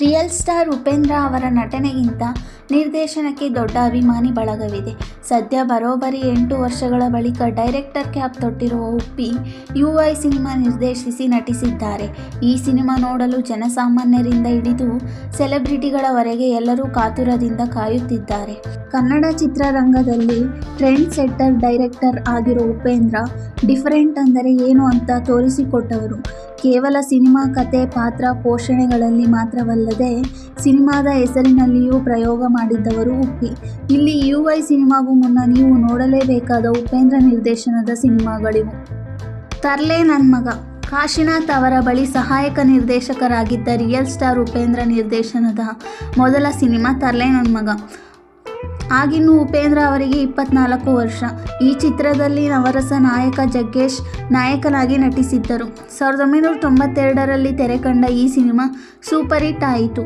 Real star Upendra ಅವರ ನಟನೆಗಿಂತ ನಿರ್ದೇಶನಕ್ಕೆ ದೊಡ್ಡ ಅಭಿಮಾನಿ ಬಳಗವಿದೆ. ಸದ್ಯ ಬರೋಬ್ಬರಿ ಎಂಟು ವರ್ಷಗಳ ಬಳಿಕ ಡೈರೆಕ್ಟರ್ ಕ್ಯಾಪ್ ತೊಟ್ಟಿರುವ ಉಪ್ಪಿ ಯು ಐ ಸಿನಿಮಾ ನಿರ್ದೇಶಿಸಿ ನಟಿಸಿದ್ದಾರೆ. ಈ ಸಿನಿಮಾ ನೋಡಲು ಜನಸಾಮಾನ್ಯರಿಂದ ಹಿಡಿದು ಸೆಲೆಬ್ರಿಟಿಗಳವರೆಗೆ ಎಲ್ಲರೂ ಕಾತುರದಿಂದ ಕಾಯುತ್ತಿದ್ದಾರೆ. ಕನ್ನಡ ಚಿತ್ರರಂಗದಲ್ಲಿ ಟ್ರೆಂಡ್ ಸೆಟ್ಟರ್ ಡೈರೆಕ್ಟರ್ ಆಗಿರೋ ಉಪೇಂದ್ರ, ಡಿಫರೆಂಟ್ ಅಂದರೆ ಏನು ಅಂತ ತೋರಿಸಿಕೊಟ್ಟವರು. ಕೇವಲ ಸಿನಿಮಾ ಕಥೆ, ಪಾತ್ರ ಪೋಷಣೆಗಳಲ್ಲಿ ಮಾತ್ರವಲ್ಲದೆ ಸಿನಿಮಾದ ಹೆಸರಿನಲ್ಲಿಯೂ ಪ್ರಯೋಗ ಮಾಡಿದ್ದವರು ಉಪ್ಪಿ. ಇಲ್ಲಿ ಯುಐ ಸಿನಿಮಾಗೂ ಮುನ್ನ ನೀವು ನೋಡಲೇಬೇಕಾದ ಉಪೇಂದ್ರ ನಿರ್ದೇಶನದ ಸಿನಿಮಾಗಳಿವು. ತರ್ಲೆ ನನ್ ಮಗ ಕಾಶಿನಾಥ್ ಅವರ ಬಳಿ ಸಹಾಯಕ ನಿರ್ದೇಶಕರಾಗಿದ್ದ ರಿಯಲ್ ಸ್ಟಾರ್ ಉಪೇಂದ್ರ ನಿರ್ದೇಶನದ ಮೊದಲ ಸಿನಿಮಾ ತರ್ಲೆ ನನ್ ಮಗ. ಆಗಿನ್ನೂ ಉಪೇಂದ್ರ ಅವರಿಗೆ ಇಪ್ಪತ್ನಾಲ್ಕು ವರ್ಷ. ಈ ಚಿತ್ರದಲ್ಲಿ ನವರಸ ನಾಯಕ ಜಗ್ಗೇಶ್ ನಾಯಕನಾಗಿ ನಟಿಸಿದ್ದರು. ಸಾವಿರದ ಒಂಬೈನೂರ ತೊಂಬತ್ತೆರಡರಲ್ಲಿ ತೆರೆಕಂಡ ಈ ಸಿನಿಮಾ ಸೂಪರ್ ಹಿಟ್ ಆಯಿತು.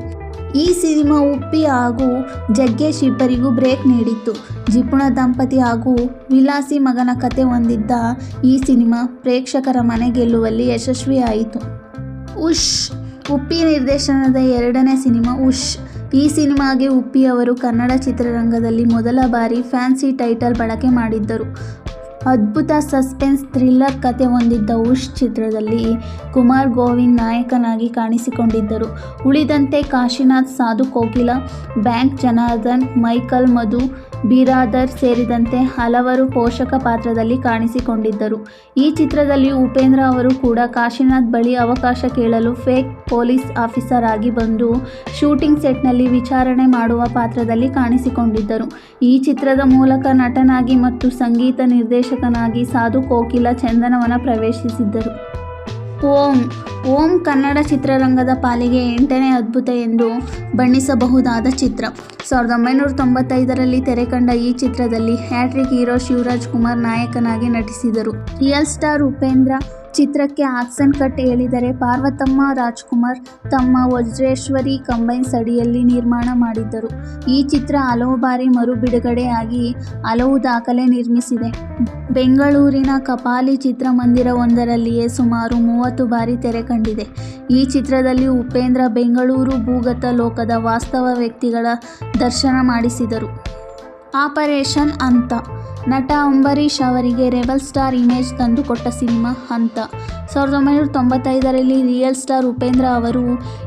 ಈ ಸಿನಿಮಾ ಉಪ್ಪಿ ಹಾಗೂ ಜಗ್ಗೇಶ್ ಇಬ್ಬರಿಗೂ ಬ್ರೇಕ್ ನೀಡಿತ್ತು. ಜಿಪುಣ ದಂಪತಿ ಹಾಗೂ ವಿಲಾಸಿ ಮಗನ ಕಥೆ ಹೊಂದಿದ್ದ ಈ ಸಿನಿಮಾ ಪ್ರೇಕ್ಷಕರ ಮನೆ ಗೆಲ್ಲುವಲ್ಲಿ ಯಶಸ್ವಿಯಾಯಿತು. ಉಷ್, ಉಪ್ಪಿ ನಿರ್ದೇಶನದ ಎರಡನೇ ಸಿನಿಮಾ ಉಶ್. ಈ ಸಿನಿಮಾಗೆ ಉಪ್ಪಿ ಅವರು ಕನ್ನಡ ಚಿತ್ರರಂಗದಲ್ಲಿ ಮೊದಲ ಬಾರಿ ಫ್ಯಾನ್ಸಿ ಟೈಟಲ್ ಬಳಕೆ ಮಾಡಿದ್ದರು. ಅದ್ಭುತ ಸಸ್ಪೆನ್ಸ್ ಥ್ರಿಲ್ಲರ್ ಕತೆ ಹೊಂದಿದ್ದ ಉಷ್ ಚಿತ್ರದಲ್ಲಿ ಕುಮಾರ್ ಗೋವಿಂದ್ ನಾಯಕನಾಗಿ ಕಾಣಿಸಿಕೊಂಡಿದ್ದರು. ಉಳಿದಂತೆ ಕಾಶಿನಾಥ್, ಸಾಧು ಕೋಕಿಲ ಬ್ಯಾಂಕ್ ಜನಾರ್ದನ್, ಮೈಕಲ್ ಮಧು ಬಿರಾದರ್ ಸೇರಿದಂತೆ ಹಲವರು ಪೋಷಕ ಪಾತ್ರದಲ್ಲಿ ಕಾಣಿಸಿಕೊಂಡಿದ್ದರು. ಈ ಚಿತ್ರದಲ್ಲಿ ಉಪೇಂದ್ರ ಅವರು ಕೂಡ ಕಾಶಿನಾಥ್ ಬಳಿ ಅವಕಾಶ ಕೇಳಲು ಫೇಕ್ ಪೊಲೀಸ್ ಆಫೀಸರ್ ಆಗಿ ಬಂದು ಶೂಟಿಂಗ್ ಸೆಟ್ನಲ್ಲಿ ವಿಚಾರಣೆ ಮಾಡುವ ಪಾತ್ರದಲ್ಲಿ ಕಾಣಿಸಿಕೊಂಡಿದ್ದರು. ಈ ಚಿತ್ರದ ಮೂಲಕ ನಟನಾಗಿ ಮತ್ತು ಸಂಗೀತ ನಿರ್ದೇಶಕನಾಗಿ ಸಾಧು ಕೋಕಿಲ ಚಂದನವನ ಪ್ರವೇಶಿಸಿದ್ದರು. ಓಂ ಓಂ ಕನ್ನಡ ಚಿತ್ರರಂಗದ ಪಾಲಿಗೆ ಎಂಟನೇ ಅದ್ಭುತ ಎಂದು ಬಣ್ಣಿಸಬಹುದಾದ ಚಿತ್ರ. ಸಾವಿರದ ಒಂಬೈನೂರ ತೊಂಬತ್ತೈದರಲ್ಲಿ ತೆರೆಕಂಡ ಈ ಚಿತ್ರದಲ್ಲಿ ಹ್ಯಾಟ್ರಿಕ್ ಹೀರೋ ಶಿವರಾಜ್ ಕುಮಾರ್ ನಾಯಕನಾಗಿ ನಟಿಸಿದರು. ರಿಯಲ್ ಸ್ಟಾರ್ ಉಪೇಂದ್ರ ಚಿತ್ರಕ್ಕೆ ಆಕ್ಷನ್ ಕಟ್ ಹೇಳಿದರೆ ಪಾರ್ವತಮ್ಮ, ರಾಜ್ಕುಮಾರ್ ತಮ್ಮ ವಜ್ರೇಶ್ವರಿ ಕಂಬೈನ್ಸ್ ಅಡಿಯಲ್ಲಿ ನಿರ್ಮಾಣ ಮಾಡಿದ್ದರು. ಈ ಚಿತ್ರ ಹಲವು ಬಾರಿ ಮರು ಬಿಡುಗಡೆಯಾಗಿ ಹಲವು ದಾಖಲೆ ನಿರ್ಮಿಸಿದೆ. ಬೆಂಗಳೂರಿನ ಕಪಾಲಿ ಚಿತ್ರಮಂದಿರವೊಂದರಲ್ಲಿಯೇ ಸುಮಾರು ಮೂವತ್ತು ಬಾರಿ ತೆರೆ ಕಂಡಿದೆ ಈ ಚಿತ್ರದಲ್ಲಿ ಉಪೇಂದ್ರ ಬೆಂಗಳೂರು ಭೂಗತ ಲೋಕದ ವಾಸ್ತವ ವ್ಯಕ್ತಿಗಳ ದರ್ಶನ ಮಾಡಿಸಿದರು. ಆಪರೇಷನ್ ಅಂತ ನಟ ಅಂಬರೀಷ್ ಅವರಿಗೆ ರೆಬಲ್ ಸ್ಟಾರ್ ಇಮೇಜ್ ತಂದು ಕೊಟ್ಟ ಸಿನಿಮಾ ಹಂತ ಸಾವಿರದ ಒಂಬೈನೂರ ತೊಂಬತ್ತೈದರಲ್ಲಿ ರಿಯಲ್ ಸ್ಟಾರ್ ಉಪೇಂದ್ರ ಅವರು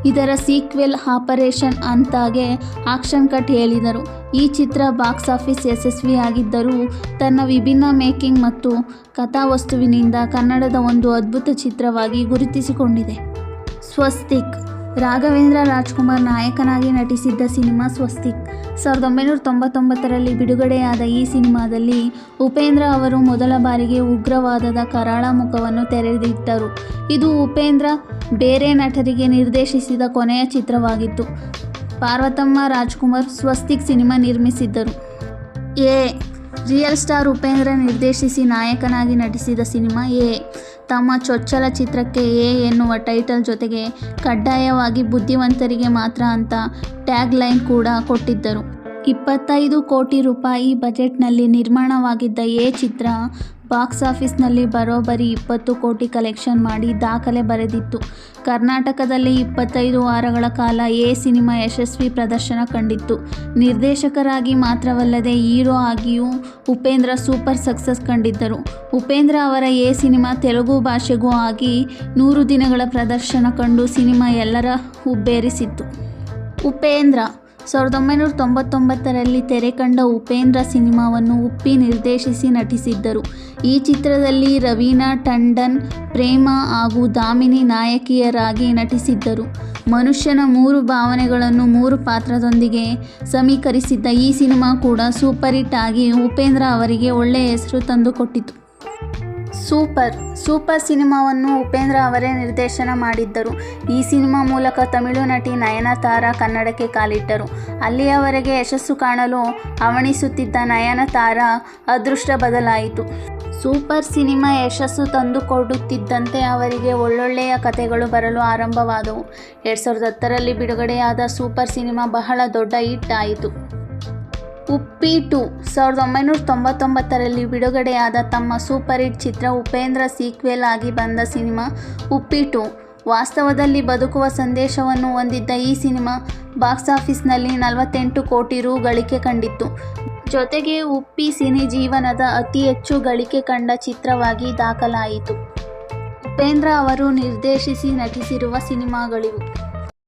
ಇದರ ಸೀಕ್ವೆಲ್ ಆಪರೇಷನ್ ಅಂತಾಗೆ ಆಕ್ಷನ್ ಕಟ್ ಹೇಳಿದರು. ಈ ಚಿತ್ರ ಬಾಕ್ಸ್ ಆಫೀಸ್ ಯಶಸ್ವಿಯಾಗಿದ್ದರೂ ತನ್ನ ವಿಭಿನ್ನ ಮೇಕಿಂಗ್ ಮತ್ತು ಕಥಾವಸ್ತುವಿನಿಂದ ಕನ್ನಡದ ಒಂದು ಅದ್ಭುತ ಚಿತ್ರವಾಗಿ ಗುರುತಿಸಿಕೊಂಡಿದೆ. ಸ್ವಸ್ತಿಕ್ ರಾಘವೇಂದ್ರ ರಾಜ್ಕುಮಾರ್ ನಾಯಕನಾಗಿ ನಟಿಸಿದ್ದ ಸಿನಿಮಾ ಸ್ವಸ್ತಿಕ್. ಸಾವಿರದ ಒಂಬೈನೂರ ತೊಂಬತ್ತೊಂಬತ್ತರಲ್ಲಿ ಬಿಡುಗಡೆಯಾದ ಈ ಸಿನಿಮಾದಲ್ಲಿ ಉಪೇಂದ್ರ ಅವರು ಮೊದಲ ಬಾರಿಗೆ ಉಗ್ರವಾದದ ಕರಾಳ ಮುಖವನ್ನು ತೆರೆದಿಟ್ಟರು. ಇದು ಉಪೇಂದ್ರ ಬೇರೆ ನಟರಿಗೆ ನಿರ್ದೇಶಿಸಿದ ಕೊನೆಯ ಚಿತ್ರವಾಗಿತ್ತು. ಪಾರ್ವತಮ್ಮ ರಾಜ್ಕುಮಾರ್ ಸ್ವಸ್ತಿಕ್ ಸಿನಿಮಾ ನಿರ್ಮಿಸಿದ್ದರು. ಎ ರಿಯಲ್ ಸ್ಟಾರ್ ಉಪೇಂದ್ರ ನಿರ್ದೇಶಿಸಿ ನಾಯಕನಾಗಿ ನಟಿಸಿದ ಸಿನಿಮಾ ಎ. ತಮ್ಮ ಚೊಚ್ಚಲ ಚಿತ್ರಕ್ಕೆ ಎ ಎನ್ನುವ ಟೈಟಲ್ ಜೊತೆಗೆ ಕಡ್ಡಾಯವಾಗಿ ಬುದ್ಧಿವಂತರಿಗೆ ಮಾತ್ರ ಅಂತ ಟ್ಯಾಗ್ ಲೈನ್ ಕೂಡ ಕೊಟ್ಟಿದ್ದರು. ಇಪ್ಪತ್ತೈದು ಕೋಟಿ ರೂಪಾಯಿ ಬಜೆಟ್ನಲ್ಲಿ ನಿರ್ಮಾಣವಾಗಿದ್ದ ಎ ಚಿತ್ರ ಬಾಕ್ಸ್ ಆಫೀಸ್ನಲ್ಲಿ ಬರೋಬ್ಬರಿ ಇಪ್ಪತ್ತು ಕೋಟಿ ಕಲೆಕ್ಷನ್ ಮಾಡಿ ದಾಖಲೆ ಬರೆದಿತ್ತು. ಕರ್ನಾಟಕದಲ್ಲಿ ಇಪ್ಪತ್ತೈದು ವಾರಗಳ ಕಾಲ ಎ ಸಿನಿಮಾ ಯಶಸ್ವಿ ಪ್ರದರ್ಶನ ಕಂಡಿತ್ತು. ನಿರ್ದೇಶಕರಾಗಿ ಮಾತ್ರವಲ್ಲದೆ ಹೀರೋ ಆಗಿಯೂ ಉಪೇಂದ್ರ ಸೂಪರ್ ಸಕ್ಸಸ್ ಕಂಡಿದ್ದರು. ಉಪೇಂದ್ರ ಅವರ ಎ ಸಿನಿಮಾ ತೆಲುಗು ಭಾಷೆಗೂ ಆಗಿ ನೂರು ದಿನಗಳ ಪ್ರದರ್ಶನ ಕಂಡು ಸಿನಿಮಾ ಎಲ್ಲರ ಹುಬ್ಬೇರಿಸಿತ್ತು. ಉಪೇಂದ್ರ ಸಾವಿರದ ಒಂಬೈನೂರ ತೊಂಬತ್ತೊಂಬತ್ತರಲ್ಲಿ ತೆರೆಕಂಡ ಉಪೇಂದ್ರ ಸಿನಿಮಾವನ್ನು ಉಪ್ಪಿ ನಿರ್ದೇಶಿಸಿ ನಟಿಸಿದ್ದರು. ಈ ಚಿತ್ರದಲ್ಲಿ ರವೀನಾ ಟಂಡನ್, ಪ್ರೇಮ ಹಾಗೂ ದಾಮಿನಿ ನಾಯಕಿಯರಾಗಿ ನಟಿಸಿದ್ದರು. ಮನುಷ್ಯನ ಮೂರು ಭಾವನೆಗಳನ್ನು ಮೂರು ಪಾತ್ರದೊಂದಿಗೆ ಸಮೀಕರಿಸಿದ್ದ ಈ ಸಿನಿಮಾ ಕೂಡ ಸೂಪರ್ ಹಿಟ್ ಆಗಿ ಉಪೇಂದ್ರ ಅವರಿಗೆ ಒಳ್ಳೆಯ ಹೆಸರು ತಂದುಕೊಟ್ಟಿತು. ಸೂಪರ್ ಸೂಪರ್ ಸಿನಿಮಾವನ್ನು ಉಪೇಂದ್ರ ಅವರೇ ನಿರ್ದೇಶನ ಮಾಡಿದ್ದರು. ಈ ಸಿನಿಮಾ ಮೂಲಕ ತಮಿಳು ನಟಿ ನಯನತಾರಾ ಕನ್ನಡಕ್ಕೆ ಕಾಲಿಟ್ಟರು. ಅಲ್ಲಿಯವರೆಗೆ ಯಶಸ್ಸು ಕಾಣಲು ಹವಣಿಸುತ್ತಿದ್ದ ನಯನತಾರಾ ಅದೃಷ್ಟ ಬದಲಾಯಿತು. ಸೂಪರ್ ಸಿನಿಮಾ ಯಶಸ್ಸು ತಂದುಕೊಡುತ್ತಿದ್ದಂತೆ ಅವರಿಗೆ ಒಳ್ಳೊಳ್ಳೆಯ ಕಥೆಗಳು ಬರಲು ಆರಂಭವಾದವು. ಎರಡು ಸಾವಿರದ ಹತ್ತರಲ್ಲಿ ಬಿಡುಗಡೆಯಾದ ಸೂಪರ್ ಸಿನಿಮಾ ಬಹಳ ದೊಡ್ಡ ಹಿಟ್ ಆಯಿತು. ಉಪ್ಪಿ ಟು ಸಾವಿರದ ಒಂಬೈನೂರ ತೊಂಬತ್ತೊಂಬತ್ತರಲ್ಲಿ ಬಿಡುಗಡೆಯಾದ ತಮ್ಮ ಸೂಪರ್ ಹಿಟ್ ಚಿತ್ರ ಉಪೇಂದ್ರ ಸೀಕ್ವೆಲ್ ಆಗಿ ಬಂದ ಸಿನಿಮಾ ಉಪ್ಪಿ ಟು. ವಾಸ್ತವದಲ್ಲಿ ಬದುಕುವ ಸಂದೇಶವನ್ನು ಹೊಂದಿದ್ದ ಈ ಸಿನಿಮಾ ಬಾಕ್ಸ್ ಆಫೀಸ್ನಲ್ಲಿ ನಲವತ್ತೆಂಟು ಕೋಟಿ ರು ಗಳಿಕೆ ಕಂಡಿತ್ತು. ಜೊತೆಗೆ ಉಪ್ಪಿ ಸಿನಿ ಜೀವನದ ಅತಿ ಹೆಚ್ಚು ಗಳಿಕೆ ಕಂಡ ಚಿತ್ರವಾಗಿ ದಾಖಲಾಯಿತು. ಉಪೇಂದ್ರ ಅವರು ನಿರ್ದೇಶಿಸಿ ನಟಿಸಿರುವ ಸಿನಿಮಾಗಳಿವು